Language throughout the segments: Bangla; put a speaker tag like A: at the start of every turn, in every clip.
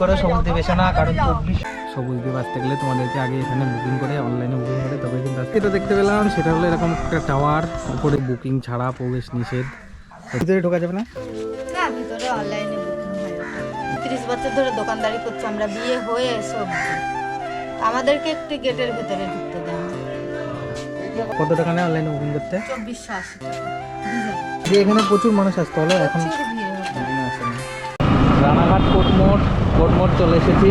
A: করে সবুজদ্বীপ এসো না কারণ চব্বিশ
B: সবুজদ্বীপ আসতে গেলে তোমাদেরকে আগে এখানে বুকিং করে অনলাইনে বুকিং করে তবে কিন্তু এটা দেখতে পেলাম। সেটা হলো এরকম একটা টাওয়ার উপরে বুকিং ছাড়া প্রবেশ নিষেধ। ভিতরে ঢোকা যাবে না?
C: না ভিতরে অনলাইনে বুকিং হয় তিরিশ বছর ধরে দোকানদারি করছি আমরা বিয়ে হয়ে সব আমাদেরকে একটু গেটের ভেতরে ঢুকতে দেন
B: কত টাকা নেয় অনলাইনে বুকিং করতে?
C: চব্বিশশো আশি টাকা।
B: এখানে প্রচুর মানুষ আসতে হলো এখন। রানাঘাট কোটমোড় কোটমোড় চলে এসেছি।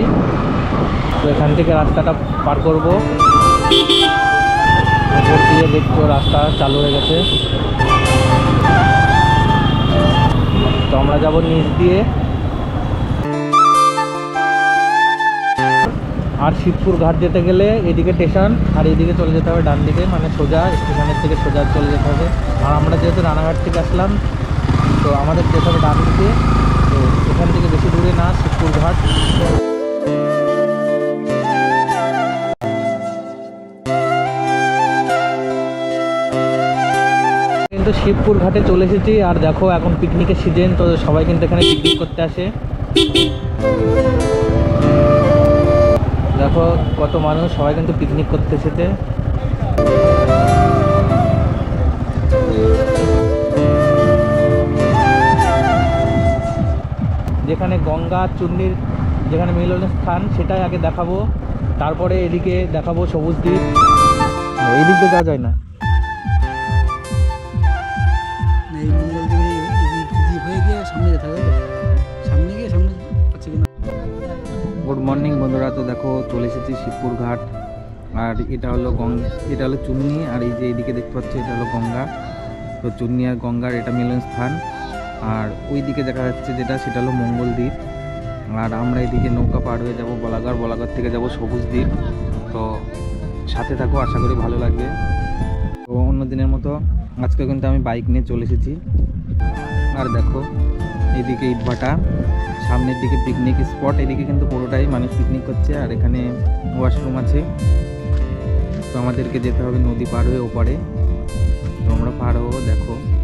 B: তো এখান থেকে রাস্তাটা পার করব। উপর দিয়ে দেখছ রাস্তা চালু হয়ে গেছে। তো আমরা যাব নিচ দিয়ে। আর শিবপুর ঘাট যেতে গেলে এদিকে স্টেশন, আর এদিকে চলে যেতে হবে ডান দিকে মানে সোজা স্টেশনের থেকে সোজা চলে যেতে হবে। আর আমরা যেহেতু রানাঘাট থেকে আসলাম, তো আমাদের যেতে হবে ডান দিকে। এখান থেকে বেশি দূরে না শিবপুর ঘাট কিন্তু শিবপুর ঘাটে চলে এসেছি, আর দেখো এখন পিকনিকের সিজন তো সবাই কিন্তু এখানে পিকনিক করতে আসে। দেখো কত মানুষ, সবাই কিন্তু পিকনিক করতে এসেছে। যেখানে গঙ্গা চূর্ণির যেখানে মিলনের স্থান সেটাই আগে দেখাবো। তারপরে এদিকে দেখাবো সবুজ দ্বীপ। ও, এই দিক দিয়ে যাওয়া যায় না।
D: হয়ে
B: গুড মর্নিং বন্ধুরা তো দেখো চলে এসেছি শিবপুর ঘাট। আর এটা হলো গঙ্গা এটা হলো চুন্নি আর এই যে এদিকে দেখতে পাচ্ছি এটা হলো গঙ্গা। তো চুন্নি আর গঙ্গার এটা মিলন স্থান। আর ওই দিকে দেখা যাচ্ছে যেটা, সেটা হলো মঙ্গল দ্বীপ। আর আমরা এদিকে নৌকা পার হয়ে যাব বলাগড়। বলাগড় থেকে যাব সবুজ দ্বীপ। তো সাথে থাকো, আশা করি ভালো লাগবে। তো অন্য দিনের মতো আজকে কিন্তু আমি বাইক নিয়ে চলে এসেছি। আর দেখো, এদিকে ইটভাটা, সামনের দিকে পিকনিক স্পট এদিকে কিন্তু পুরোটাই মানুষ পিকনিক করছে। আর এখানে ওয়াশরুম আছে। তো আমাদেরকে যেতে হবে নদী পার হয়ে ওপারে। তো আমরা পার হব, দেখো।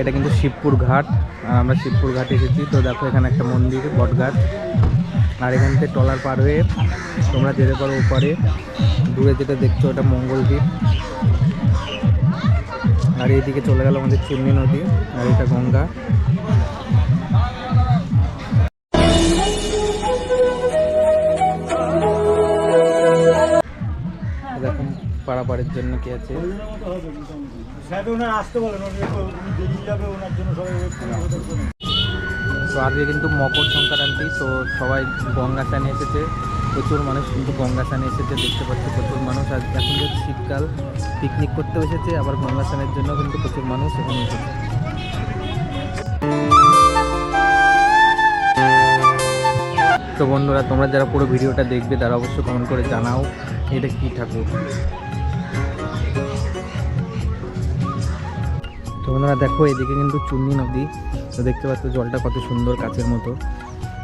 B: এটা কিন্তু শিবপুর ঘাট। আমরা শিবপুর ঘাটে এসেছি। তো দেখো এখানে একটা মন্দির বটঘাট আর এখান থেকে টলার পার হয়ে তোমরা যেতে পারো ওপারে। দূরে যেটা দেখছ, ওটা মঙ্গল দ্বীপ। আর এইদিকে চলে গেল আমাদের চুন্নি নদী আর এটা গঙ্গা। পারাপারের জন্য কি আছে? তো আজকে কিন্তু মকর সংক্রান্তি তো সবাই গঙ্গা স্নানে এসেছে। প্রচুর মানুষ কিন্তু গঙ্গা স্নানে এসেছে দেখতে পাচ্ছি প্রচুর মানুষ। আর এখন যে শীতকাল পিকনিক করতে এসেছে আবার গঙ্গা স্নানের জন্য কিন্তু প্রচুর মানুষ এখানে এসেছে। তো বন্ধুরা তোমরা যারা পুরো ভিডিওটা দেখবে তারা অবশ্যই কমেন্ট করে জানাও এটা কী ঠাকুর? তো বন্ধুরা দেখো, এদিকে কিন্তু চুন্নি নদী। তো দেখতে পাচ্ছ জলটা কত সুন্দর কাচের মতো।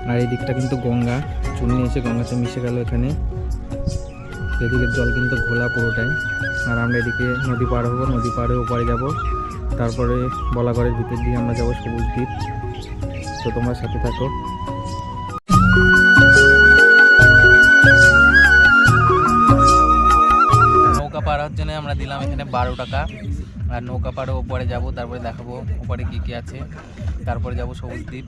B: আর এই দিকটা কিন্তু গঙ্গা। চুন্নি এসে গঙ্গাতে মিশে গেল এখানে। এদিকের জল কিন্তু ঘোলা পুরোটাই। আর আমরা এদিকে নদী পার হব, নদী হয়ে ওপারে যাব। তারপরে বলাগড়ের ভিতর দিয়ে আমরা যাব সবুজ দ্বীপ। তো তোমরা সাথে থাকো। নৌকা পার হওয়ার জন্য আমরা দিলাম এখানে বারো টাকা। আর নৌকা পাড়ে ওপারে যাব, তারপরে দেখাবো ওপারে কি কি আছে। তারপরে যাব সবুজ দ্বীপ।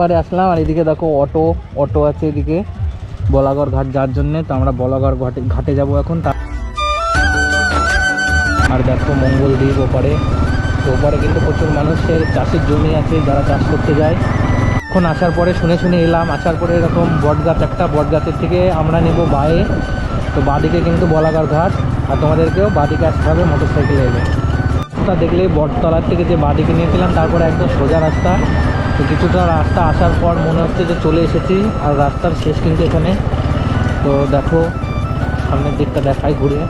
B: পারে আসলাম, আর এদিকে দেখো অটো অটো আছে এদিকে, বলাগড় ঘাট যাওয়ার জন্য, তো আমরা বলাগড় ঘাটে ঘাটে যাব এখন আর দেখো মঙ্গল দ্বীপ ওপারে, তো ওপারে কিন্তু প্রচুর মানুষের চাষের জমি আছে, যারা চাষ করতে যায়। এখন আসার পরে শুনে শুনে এলাম, আসার পরে এরকম বটগাছ, একটা বটগাছের থেকে আমরা নেব বায়ে, তো বাদিকে কিন্তু বলাগার ঘাট, আর তোমাদেরকেও বাদিকে আসতে হবে মোটর সাইকেলে এলে দেখলে বটতলার থেকে যে বাদিকে নিয়েছিলাম, তারপরে একদম সোজা রাস্তা তো কিছুটা রাস্তা আসার পর মনে হচ্ছে যে চলে এসেছি, আর রাস্তার শেষ কিন্তু এখানে। তো দেখো, সামনের দিকটা দেখাই ঘুরে।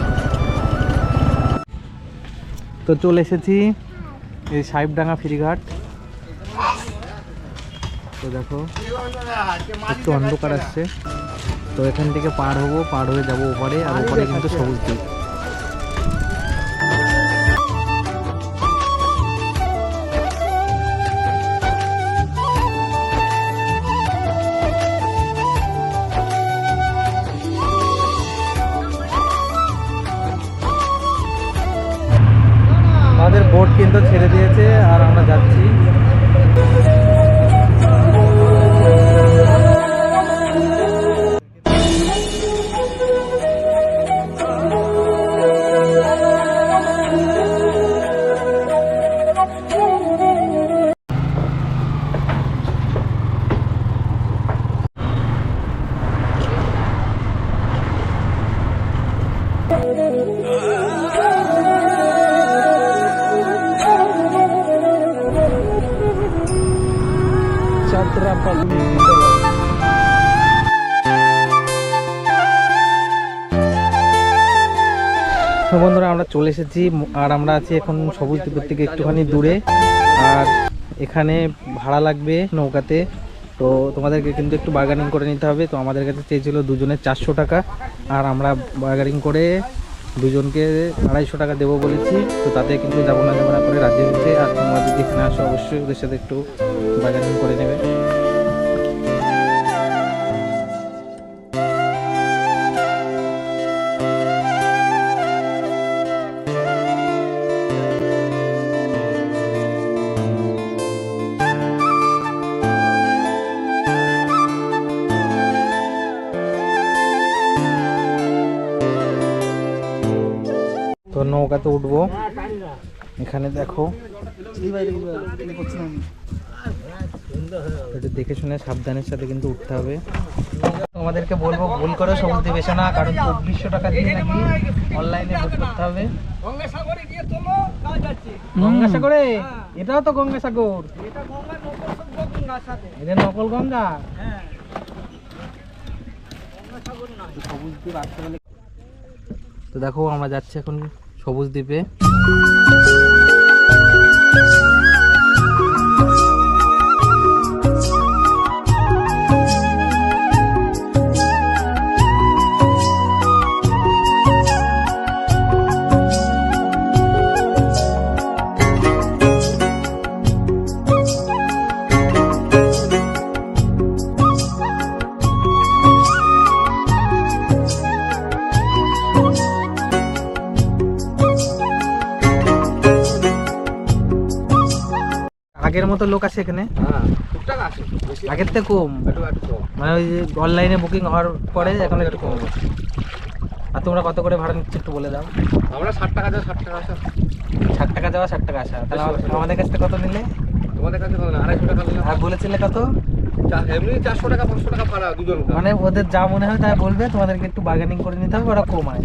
B: তো চলে এসেছি এই সাহেবডাঙ্গা ফেরিঘাট। তো দেখো, একটু অন্ধকার আসছে। তো এখান থেকে পার হব, পার হয়ে যাব ওপারে, আর ওপারে কিন্তু সবুজ দ্বীপ বন্ধুরা, আমরা চলে এসেছি আর আমরা আছি এখন সবুজ দ্বীপের থেকে একটুখানি দূরে। আর এখানে ভাড়া লাগবে নৌকাতে। তো তোমাদেরকে কিন্তু একটু বার্গানিং করে নিতে হবে। তো আমাদের কাছে চেয়েছিল দুজনের চারশো টাকা। আর আমরা বার্গানিং করে দুজনকে আড়াইশো টাকা দেবো বলেছি। তো তাতে কিন্তু যাব না যাব না করে রাজি হয়েছে। আর তোমরা যদি এখানে আসো, অবশ্যই ওদের সাথে একটু বার্গানিং করে নেবে। নৌকাতে উঠবো। এখানে দেখো। একটু দেখে শুনে সাবধানের সাথে কিন্তু উঠতে হবে। তোমাদেরকে বলব, ভুল করে সবুজ এসো না, কারণ চব্বিশশো টাকা দিয়ে নাকি অনলাইনে বুক করতে হবে। গঙ্গাসাগরে? এটাও তো গঙ্গাসাগর। এটা নকল গঙ্গা তো দেখো, আমরা যাচ্ছি এখন সবুজ দ্বীপে। মতো লোক আছে এখানে? আগের থেকে কম? মানে ওই যে অনলাইনে বুকিং হওয়ার পরে এখন একটু কম আর তোমরা কত করে ভাড়া নিচ্ছ একটু বলে দাও।
E: আমরা ষাট টাকা দেওয়া ষাট টাকা আসা।
B: ষাট টাকা যাওয়া ষাট টাকা আসা। তাহলে আমা- আমাদের কাছ থেকে কত নিলে?
E: তোমাদের কাছে কত? আড়াইশো টাকা নিলাম
B: আর বলেছিলে কত?
E: এমনি চারশো টাকা পাঁচশো টাকা ভাড়া দুজন
B: মানে ওদের যা মনে হয় তাই বলবে তোমাদেরকে একটু বার্গেনিং করে নিতে হবে ওরা কমায়।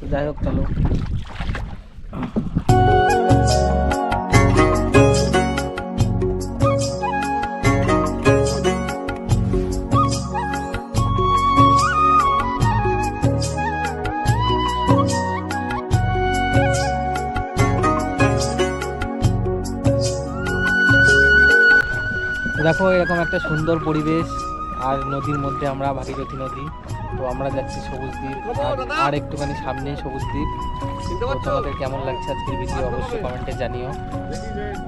B: তো যাই হোক চলো। দেখো, এরকম একটা সুন্দর পরিবেশ আর নদীর মধ্যে আমরা ভাগীরথী নদী। তো আমরা যাচ্ছি সবুজ দ্বীপ, আর- একটুখানি সামনেই সবুজ দ্বীপ। তোমাদের কেমন লাগছে আজকের ভিডিও অবশ্যই কমেন্টে জানিও।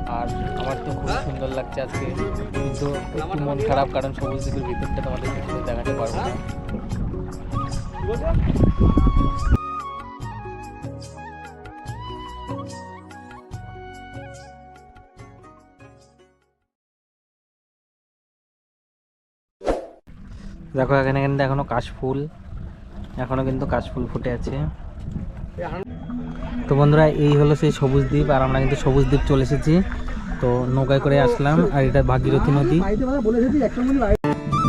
B: আর আমার তো খুব সুন্দর লাগছে আজকে। কিন্তু একটু মন খারাপ, কারণ সবুজ দ্বীপের ভিতরটা তোমাদের দেখাতে পারব না। দেখো, এখানে কিন্তু এখনও কাশফুল, এখনও কিন্তু কাশফুল ফুটে আছে। তো বন্ধুরা, এই হলো সেই সবুজ দ্বীপ, আর আমরা কিন্তু সবুজ দ্বীপ চলে এসেছি। তো নৌকায় করে আসলাম, আর এটা ভাগীরথী নদী।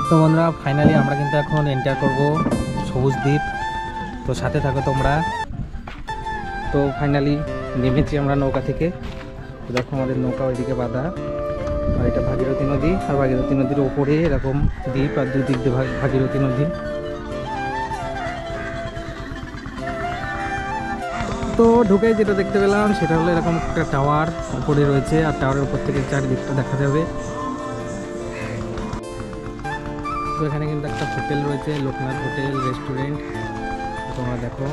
B: তো বন্ধুরা ফাইনালি আমরা কিন্তু এখন এন্টার করব সবুজ দ্বীপ। তো সাথে থাকো তোমরা। তো ফাইনালি নেমেছি আমরা নৌকা থেকে। দেখো আমাদের নৌকা ওইদিকে বাঁধা। আর এটা ভাগীরথী নদী আর ভাগীরথী নদীর ওপরে এরকম দ্বীপ আর দুই দিক দিয়ে ভাগ- ভাগীরথী নদী। তো ঢুকে যেটা দেখতে পেলাম সেটা হলো এরকম একটা টাওয়ার উপরে রয়েছে আর টাওয়ারের উপর থেকে চারিদিকটা দেখা যাবে। তো এখানে কিন্তু একটা হোটেল রয়েছে, লোকনাথ হোটেল, রেস্টুরেন্ট। তোমরা দেখো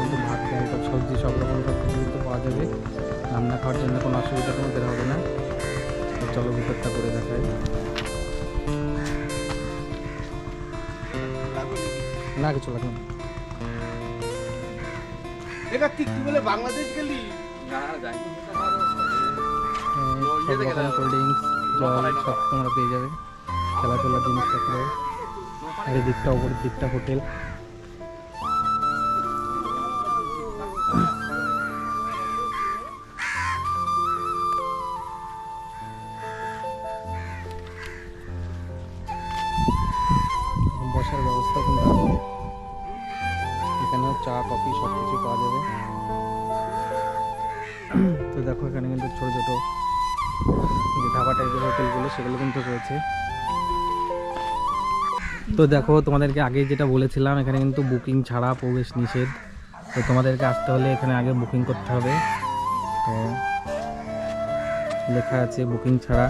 B: কিন্তু ভাত সবজি সব রকম সব কিছু কিন্তু পাওয়া যাবে। রান্না খাওয়ার জন্য কোনো অসুবিধা তোমাদের হবে না। চলো ভিতরটা করে দেখাই না কিছু লাগবে না।
E: এটা কি কি বলে বাংলাদেশ গেলি? না যাই
B: সব রকম কোল্ড ড্রিঙ্কস জল সব তোমরা পেয়ে যাবে। খেলাধুলার জিনিসপত্র আর এই দিকটা ওপরের দিকটা হোটেল। তো দেখো তোমাদেরকে আগে যেটা বলেছিলাম এখানে কিন্তু বুকিং ছাড়া প্রবেশ নিষেধ। তো তোমাদেরকে আসতে হলে এখানে আগে বুকিং করতে হবে। তো লেখা আছে বুকিং ছাড়া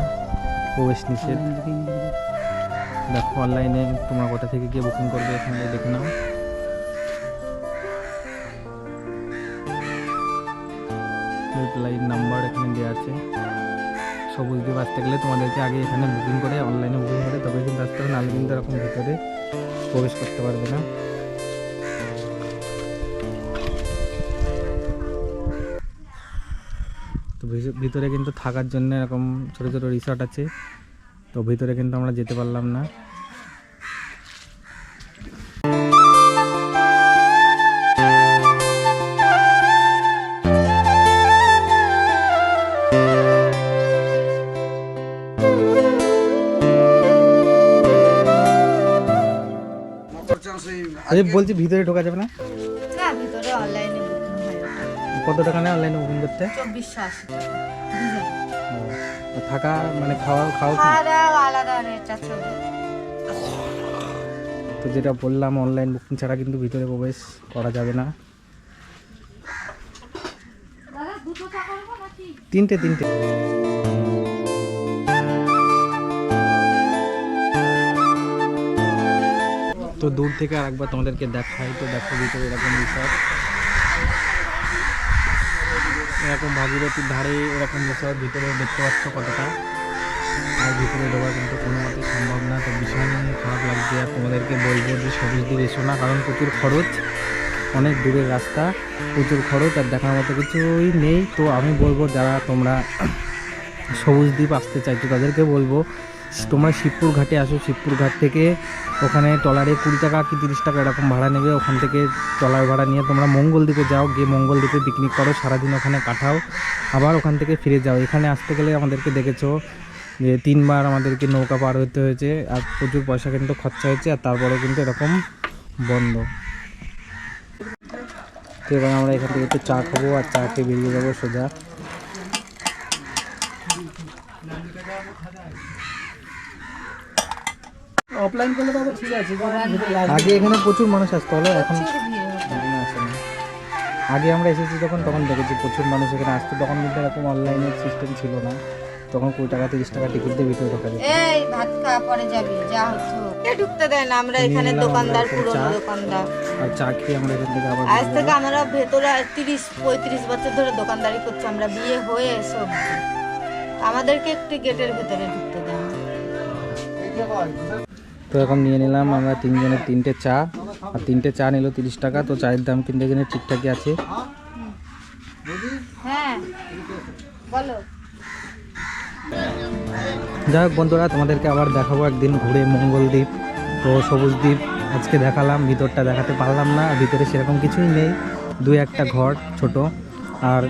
B: প্রবেশ নিষেধ। দেখো অনলাইনে তোমরা কোথা থেকে গিয়ে বুকিং করবে এখানে দেখে নাও। হেল্পলাইন নাম্বার এখানে দেওয়া আছে। সবুজ দ্বীপ আসতে গেলে তোমাদেরকে আগে এখানে বুকিং করে অনলাইনে বুকিং করে তবে কিন্তু আসতে হবে, নাহলে কিন্তু এরকম ভিতরে প্রবেশ করতে পারবে না। তো ভিতরে কিন্তু থাকার জন্য এরকম ছোটো ছোটো রিসর্ট আছে, তো ভিতরে কিন্তু আমরা যেতে পারলাম না। আরে বলছি ভিতরে ঢোকা যাবে না?
C: না ভিতরে অনলাইনে বুকিং হয়
B: কত টাকা নেয় অনলাইনে বুকিং করতে?
C: চব্বিশশো আশি টাকা।
B: থাকা মানে খাওয়া খাওয়া
C: খাওয়া আলাদা রেট আছে
B: তো যেটা বললাম অনলাইন বুকিং ছাড়া কিন্তু ভিতরে প্রবেশ করা যাবে না। তিনটে তিনটে। তো দূর থেকে আর একবার তোমাদেরকে দেখাই। তো দেখো ভিতরে এরকম রিসর্ট। এরকম ভাগীরথীর ধারে এরকম রিসর্ট, ভিতরে দেখতে পাচ্ছ কতটা। আর ভিতরে ঢোকা কিন্তু কোনো মতে সম্ভব না। তো ভীষণ খারাপ লাগছে। আর তোমাদেরকে বলব যে সবুজ দিয়ে এসো না, কারণ প্রচুর খরচ। অনেক দূরের রাস্তা, প্রচুর খরচ আর দেখার মতো কিছুই নেই। তো আমি বলব যারা তোমরা সবুজ দ্বীপ আসতে চাইছো, তাদেরকে বলব তোমরা শিবপুর ঘাটে আসো, শিবপুর ঘাট থেকে ওখানে ট্রলারে কুড়ি টাকা কি তিরিশ টাকা এরকম ভাড়া নেবে, ওখান থেকে টলার ভাড়া নিয়ে তোমরা মঙ্গল দ্বীপে যাও, গিয়ে মঙ্গল দ্বীপে পিকনিক করো, সারাদিন ওখানে কাটাও, আবার ওখান থেকে ফিরে যাও। এখানে আসতে গেলে আমাদেরকে দেখেছ যে তিনবার আমাদেরকে নৌকা পার হতে হয়েছে, আর প্রচুর পয়সা কিন্তু খরচা হয়েছে, আর তারপরে কিন্তু এরকম বন্ধ। তো এবার আমরা এখান থেকে একটু চা খাব, আর চা খেয়ে বেরিয়ে যাব সোজা।
D: অফলাইন করলে তো ঠিক আছে
B: আগে এখানে প্রচুর মানুষ আসতো হলো এখন। আগে আমরা এসেছি যখন তখন দেখেছি প্রচুর মানুষ এখানে আসতো তখন কিন্তু এরকম অনলাইনের সিস্টেম ছিল না। তখন কুড়ি টাকা তিরিশ টাকা টিকিট দিয়ে ভিতরে ঢোকা যেত।
C: এই ভাত খাওয়া পরে যাবি যা হচ্ছে ঢুকতে দেয় না আমরা এখানে দোকানদার
B: চা।
C: দোকানদার।
B: আর চা খেয়ে আমরা এখান থেকে আবার
C: আজ থেকে আমরা ভেতরে তিরিশ পঁয়ত্রিশ বছর ধরে দোকানদারি করছি আমরা বিয়ে হয়ে সব আমাদেরকে একটু গেটের ভেতরে ঢুকতে দেয় না।
B: তো এখন নিয়ে নিলাম আমরা তিনজনের তিনটে চা। আর তিনটে চা নিল তিরিশ টাকা তো চায়ের দাম কিন্তু এখানে ঠিকঠাকই আছে।
C: হ্যাঁ
B: যাই হোক বন্ধুরা তোমাদেরকে আবার দেখাবো একদিন ঘুরে মঙ্গলদ্বীপ। তো সবুজ দ্বীপ আজকে দেখালাম ভিতরটা দেখাতে পারলাম না ভিতরে সেরকম কিছুই নেই। দুই একটা ঘর ছোট আর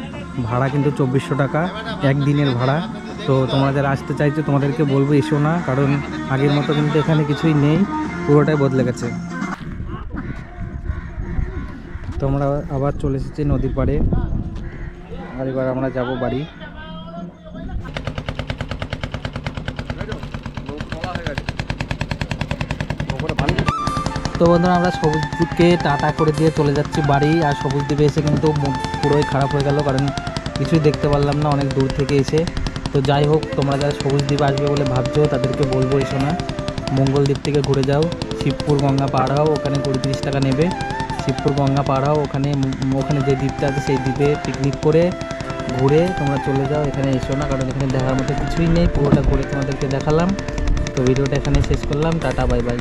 B: ভাড়া কিন্তু চব্বিশশো টাকা একদিনের ভাড়া। তো তোমরা যারা আসতে চাইছো, তোমাদেরকে বলব এসো না, কারণ আগের মতো কিন্তু এখানে কিছুই নেই, পুরোটাই বদলে গেছে। তোমরা আবার চলে এসেছি নদীর পাড়ে। আর এবার আমরা যাব বাড়ি। তো বন্ধুরা, আমরা সবুজদ্বীপকে টাটা করে দিয়ে চলে যাচ্ছি বাড়ি, আর সবুজ সবুজদ্বীপে এসে কিন্তু পুরোই খারাপ হয়ে গেল, কারণ কিছুই দেখতে পারলাম না, অনেক দূর থেকে এসে। তো যাই হোক, তোমরা যারা সবুজ দ্বীপ আসবে বলে ভাবছ, তাদেরকে বলব এসো না মঙ্গলদ্বীপ থেকে ঘুরে যাও। শিবপুর গঙ্গা পার হও, ওখানে কুড়ি তিরিশ টাকা নেবে। শিবপুর গঙ্গা পার হও, ওখানে ওখানে যে দ্বীপটা আছে, সেই দ্বীপে পিকনিক করে ঘুরে তোমরা চলে যাও, এখানে এসো না, কারণ এখানে দেখার মতো কিছুই নেই। পুরোটা ঘুরে তোমাদেরকে দেখালাম। তো ভিডিওটা এখানে শেষ করলাম। Tata, bye bye.